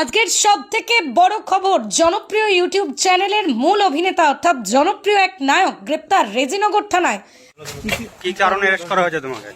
আজকের সব থেকে বড় খবর জনপ্রিয় ইউটিউব চ্যানেলের মূল অভিনেতা অর্থাৎ জনপ্রিয় এক নায়ক গ্রেপ্তার রেজিনগর থানায়। কি কারণে অ্যারেস্ট করা হয়েছে তোমাকে?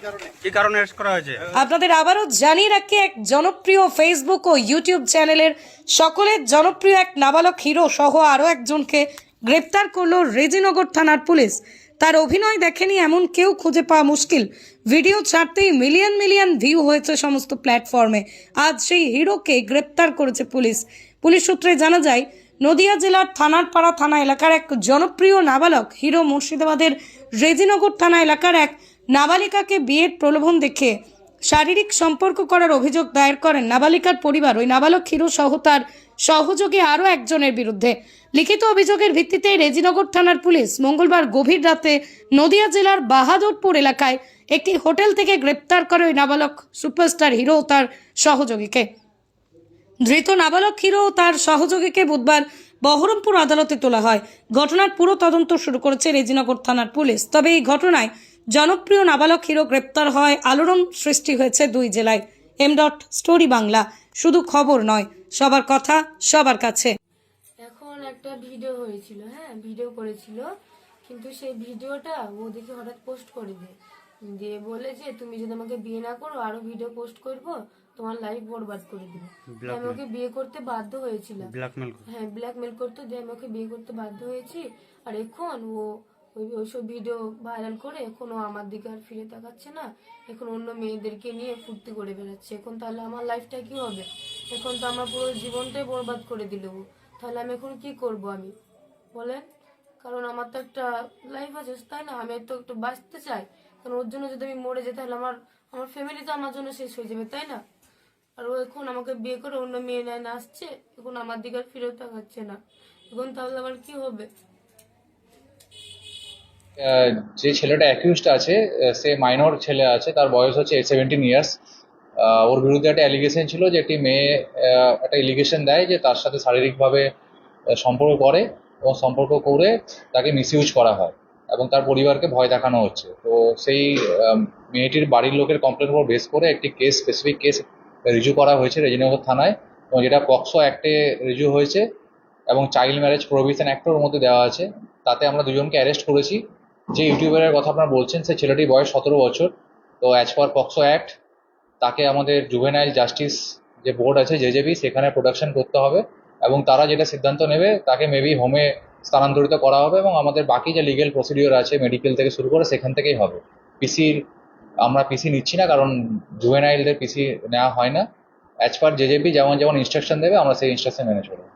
কি কারণে অ্যারেস্ট করা হয়েছে? আপনাদের আবারও জানিয়ে রাখি এক জনপ্রিয় ফেসবুক ও ইউটিউব চ্যানেলের সকলের জনপ্রিয় এক নাবালক হিরো সহ আরও একজনকে গ্রেপ্তার করল রেজিনগর থানার পুলিশ। তার অভিনয় দেখেনি এমন কেউ খুঁজে পাওয়া মুশকিল। ভিডিও ছাড়তেই মিলিয়ন মিলিয়ন ভিউ হয়েছে সমস্ত প্ল্যাটফর্মে। আজ সেই হিরোকে গ্রেপ্তার করেছে পুলিশ। পুলিশ সূত্রে জানা যায়, নদিয়া জেলার থানারপাড়া থানা এলাকার এক জনপ্রিয় নাবালক হিরো মুর্শিদাবাদের রেজিনগর থানা এলাকার এক নাবালিকাকে বিয়ের প্রলোভন দেখে শারীরিক সম্পর্ক করার অভিযোগ দায়ের করেন নাবালিকার পরিবার। ওই নাবালক হিরো সহ তার সহযোগী আরও একজনের বিরুদ্ধে। লিখিত অভিযোগের ভিত্তিতে রেজিনগর থানার পুলিশ মঙ্গলবার গভীর রাতে নদিয়া জেলার বাহাদুরপুর এলাকায় একটি হোটেল থেকে গ্রেপ্তার করে ওই নাবালক সুপারস্টার হিরো ও তার সহযোগীকে। ধৃত নাবালক হিরো ও তার সহযোগীকে বুধবার বহরমপুর আদালতে তোলা হয়। ঘটনার পুরো তদন্ত শুরু করেছে রেজিনগর থানার পুলিশ। তবে এই ঘটনায় জনপ্রিয় নাবালক হিরো গ্রেপ্তার হয় আলোড়ন সৃষ্টি হয়েছে দুই জেলায়। এম ডট স্টোরি বাংলা শুধু খবর নয় সবার কথা সবার কাছে। এখন একটা ভিডিও হয়েছিল হ্যাঁ ভিডিও করেছিল কিন্তু সেই ভিডিওটা ও দেখে হঠাৎ পোস্ট করে দেয় দিয়ে বলে যে তুমি যদি আমাকে বিয়ে না করো আরও ভিডিও পোস্ট করব তোমার লাইফ বরবাদ করে দিবে। আমি ওকে বিয়ে করতে বাধ্য হয়েছিলাম। ব্ল্যাকমেল হ্যাঁ ব্ল্যাকমেল করতো যে আমি ওকে বিয়ে করতে বাধ্য হয়েছি। আর এখন ও ওই ওইসব ভিডিও ভাইরাল করে এখন ও আমার দিকে আর ফিরে তাকাচ্ছে না। এখন অন্য মেয়েদেরকে নিয়ে ফুর্তি করে বেড়াচ্ছে। এখন তাহলে আমার লাইফটা কি হবে? এখন তো আমার পুরো জীবনটাই বরবাদ করে দিল তাহলে আমি এখন কি করব আমি? বলেন? কারণ আমার তো একটা লাইফ আছে, তাই না? আমি তো একটু বাঁচতে চাই। কারণ ওর জন্য যদি আমি মরে যাই, তাহলে আমার আমার ফ্যামিলি তো আমার জন্য শেষ হয়ে যাবে, তাই না? আর ও এখন আমাকে বিয়ে করে অন্য মেয়ে নেয় না আসছে। এখন আমার দিকে আর ফিরেও তাকাচ্ছে না। এখন তাহলে আবার কি হবে? যে ছেলেটা অ্যাকিউজড আছে সে মাইনর ছেলে আছে, তার বয়স হচ্ছে সেভেন্টিন ইয়ার্স ওর বিরুদ্ধে একটা অ্যালিগেশন ছিল যে একটি মেয়ে একটা এলিগেশন দেয় যে তার সাথে শারীরিকভাবে সম্পর্ক করে এবং সম্পর্ক করে তাকে মিসইউজ করা হয় এবং তার পরিবারকে ভয় দেখানো হচ্ছে। তো সেই মেয়েটির বাড়ির লোকের কমপ্লেন উপর বেস করে একটি কেস স্পেসিফিক কেস রিজু করা হয়েছে রেজিনগর থানায় এবং যেটা পক্সো অ্যাক্টে রিজু হয়েছে এবং চাইল্ড ম্যারেজ প্রভিশন অ্যাক্টের মধ্যে দেওয়া আছে। তাতে আমরা দুজনকে অ্যারেস্ট করেছি। যে ইউটিউবারের কথা আপনারা বলছেন, সেই ছেলেটির বয়স সতেরো বছর। তো অ্যাজ পার পক্সো অ্যাক্ট তাকে আমাদের জুভেনাইল জাস্টিস যে বোর্ড আছে জেজেবি সেখানে প্রোডাকশন করতে হবে। এবং তারা যেটা সিদ্ধান্ত নেবে, তাকে মেবি হোমে স্থানান্তরিত করা হবে এবং আমাদের বাকি যে লিগেল প্রসিডিওর আছে মেডিকেল থেকে শুরু করে সেখান থেকেই হবে। পিসির আমরা পিসি নিচ্ছি না, কারণ জুভেনাইলদের পিসি নেওয়া হয় না। অ্যাজ পার জেজেবি যেমন যেমন ইনস্ট্রাকশন দেবে, আমরা সেই ইনস্ট্রাকশন মেনে চলবো।